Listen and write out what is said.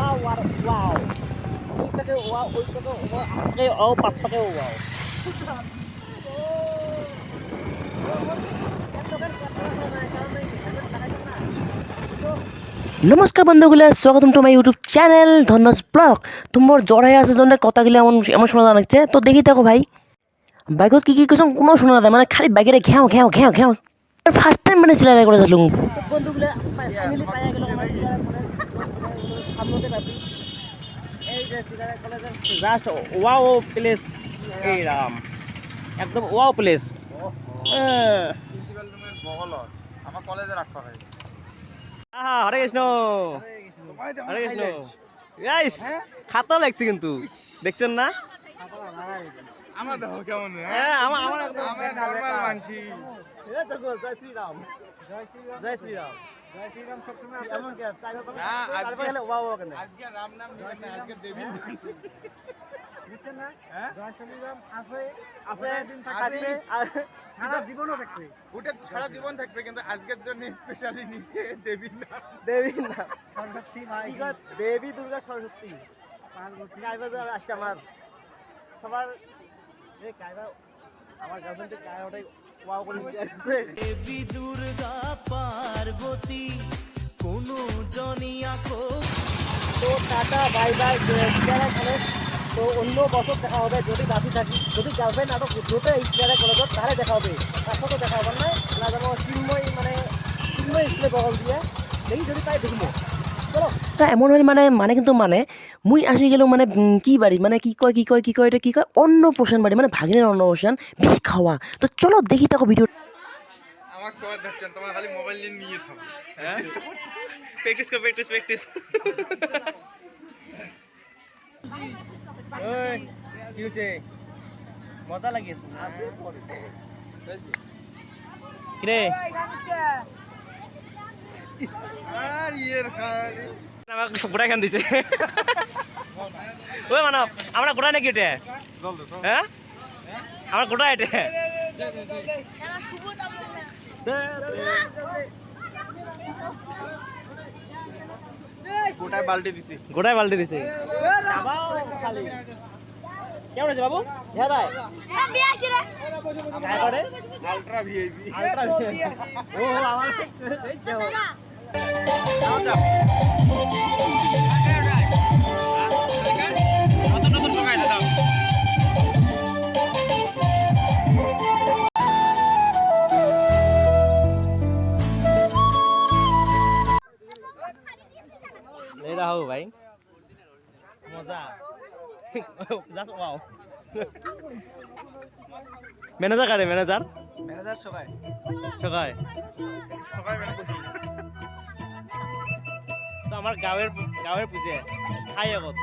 Wow আর wow. ওইটাকে wow ওইটাকে ওয়াও আজকে ও পাঁচটাকে ওয়াও। নমস্কার বন্ধুগুলো স্বাগতম টু মাই ইউটিউব চ্যানেল ধন্যস ব্লগ। তোমার জড়াই আছে জন্য কথাগুলো এমন এমন শোনা যাচ্ছে তো দেখি দেখো ভাই। বাইকত কি কি কৈছ কোনো শোনা যায় মানে খালি বাইকেৰে ঘেও ঘেও ঘেও ঘেও। ফাৰ্ষ্ট টাইম মানে চিলাই কৰি চালোঁ বন্ধুগুলো এই যে কলেজের জাস্ট ওয়াও প্লেস এই রাম একদম ওয়াও প্লেস প্রিন্সিপাল রুমের বগলত আমার কলেজে রাখা হয়। আহা হরে কৃষ্ণ। হরে কৃষ্ণ। গাইস খাতা লাগছে কিন্তু। দেখছেন না? আমার দেখো কেমন হ্যাঁ আমার আমার আমরা নর্মাল মানসি জয় শ্রীরাম জয় শ্রীরাম। জয় শ্রীরাম। হ্যাঁ? জয় শ্রীরাম আছে। আছে। দিন থাকবে আর সারা জীবনও থাকবে। ওটা সারা জীবন থাকবে কিন্তু আজকের জন্য স্পেশালি নিচে দেবীর নাম। দেবী না সরস্বতী দেবী দুর্গা সরস্বতী। আসছে আমার। সবার এই কাইবা আমার গার্লফ্রেন্ডে কায় ওটাই ওয়াও করে নিয়ে দেবী দুর্গা পার্বতী কোনো জনিয়া কো তো টাটা বাই বাই ইন্ডিয়ারা কলেজ তো অন্য বছর দেখা হবে যদি বাকি থাকি যদি গার্লফ্রেন্ড আরও দ্রুত ইন্ডিয়ারা কলেজত তাহলে দেখা হবে। তার সাথে দেখা হবে না। না যাব চিন্ময় মানে চিন্ময় স্কুলে বগল দিয়ে। দেখি যদি পাই দেখিব তা এমন হলে মানে মানে কিন্তু মানে মুই আসি গেলেও মানে কি বাড়ি? মানে কি কয় কি কয় কি কয় এটা কি কয়? অন্নপ্রাশন বাড়ি মানে ভাগিনের অন্নপ্রাশন বিষ খাওয়া। তো চলো দেখি থাকো ভিডিও আমার কয় ধরছেন তোমার খালি মোবাইল নিয়ে নিয়ে থাকো। প্র্যাকটিস কর প্র্যাকটিস প্র্যাকটিস ওই কি হচ্ছে মজা কিরে? আমাকে গোটাই খান দিছে। ওই মানব আমরা গোটাই নাকি এটা? হ্যাঁ? আমরা গোটাই এটা? গোটায় বালতি দিছি। গোটাই বাল্টি দিছে। কেমন আছে বাবু? হ্যাঁ ভাই काय আলট্রা ভিআইপি। আলট্রা ও আমার খাব ভাই। মজা। জাস্ট ওয়াও ম্যানেজার কারে? ম্যানেজার ম্যানেজার সবাই। সবাই। সবাই তো আমার গাঁৱের গাঁৱের পুজে খাই আগত।